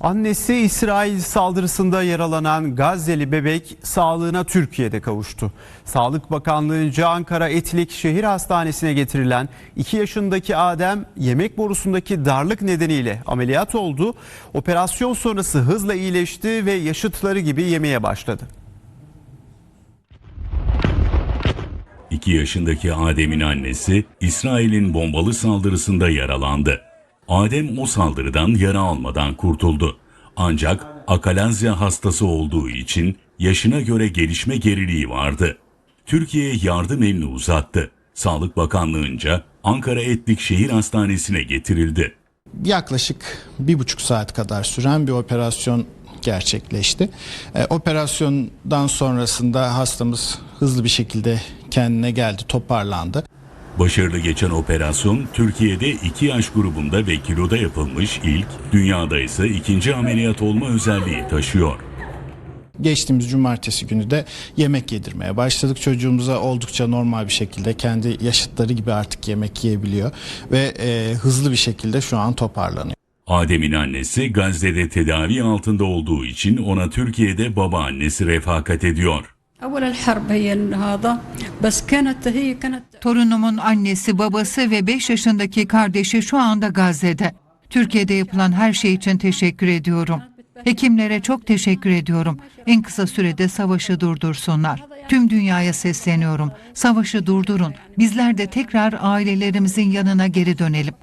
Annesi İsrail saldırısında yaralanan Gazze'li bebek sağlığına Türkiye'de kavuştu. Sağlık Bakanlığı'nca Ankara Etlik Şehir Hastanesi'ne getirilen 2 yaşındaki Adem yemek borusundaki darlık nedeniyle ameliyat oldu. Operasyon sonrası hızla iyileşti ve yaşıtları gibi yemeye başladı. 2 yaşındaki Adem'in annesi İsrail'in bombalı saldırısında yaralandı. Adem o saldırıdan yara almadan kurtuldu. Ancak akalazya hastası olduğu için yaşına göre gelişme geriliği vardı. Türkiye'ye yardım elini uzattı. Sağlık Bakanlığı'nca Ankara Etlik Şehir Hastanesi'ne getirildi. yaklaşık bir buçuk saat kadar süren bir operasyon gerçekleşti. E, operasyondan sonrasında hastamız hızlı bir şekilde kendine geldi, toparlandı. Başarılı geçen operasyon Türkiye'de 2 yaş grubunda ve kiloda yapılmış ilk, dünyada ise ikinci ameliyat olma özelliği taşıyor. Geçtiğimiz cumartesi günü de yemek yedirmeye başladık. Çocuğumuza oldukça normal bir şekilde kendi yaşıtları gibi artık yemek yiyebiliyor ve e, hızlı bir şekilde şu an toparlanıyor. Adem'in annesi Gazze'de tedavi altında olduğu için ona Türkiye'de babaannesi refakat ediyor. Torunumun annesi, babası ve 5 yaşındaki kardeşi şu anda Gazze'de. Türkiye'de yapılan her şey için teşekkür ediyorum. Hekimlere çok teşekkür ediyorum. En kısa sürede savaşı durdursunlar. Tüm dünyaya sesleniyorum. Savaşı durdurun. Bizler de tekrar ailelerimizin yanına geri dönelim.